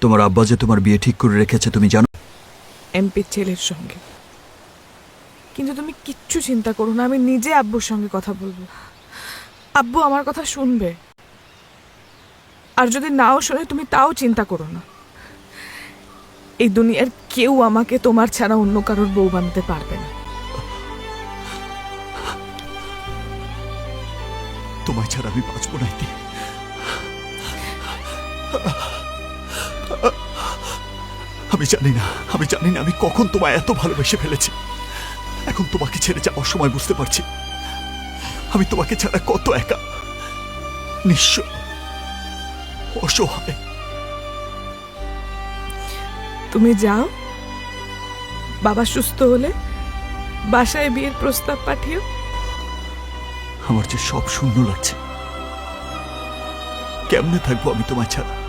তোমার আব্বা যে তোমার বিয়ে ঠিক করে রেখেছে তুমি জানো? এমপির ছেলের সঙ্গে। কিন্তু তুমি কিচ্ছু চিন্তা করো না আমি নিজে আব্বুর সঙ্গে কথা বলব। আব্বু আমার কথা শুনবে। আর যদি নাও শোনে তুমি তাও চিন্তা করো না। এই দুনিয়ার কেউ আমাকে তোমার ছাড়া অন্য কারোর বউ বানাতে পারবে না। তোমায় ছাড়া আমি বাঁচবো না। আমি জানি না আমি জানি না আমি কখন তোমায় এত ভালোবেসে ফেলেছি। এখন তোমাকে ছেড়ে যাওয়ার সময় বুঝতে পারছি। আমি তোমাকে ছাড়া কত একা। নিঃস্ব অসহায়। তুমি যাও। বাবা সুস্থ হলে বাসায় বিয়ের প্রস্তাব পাঠিও। আমার যে সব শূন্য লাগছে। কেমনে থাকব আমি তোমায় ছাড়া?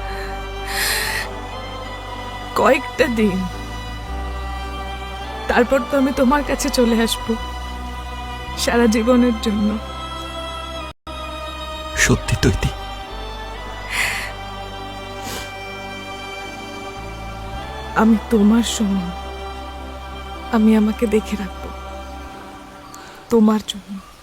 কয়েকটা দিন। তারপর তো আমি তোমার কাছে চলে আসব সারা জীবনের জন্য। সত্যি তৈতি আমি তোমার সমান আমি আমাকে দেখে রাখব। তোমার জন্য।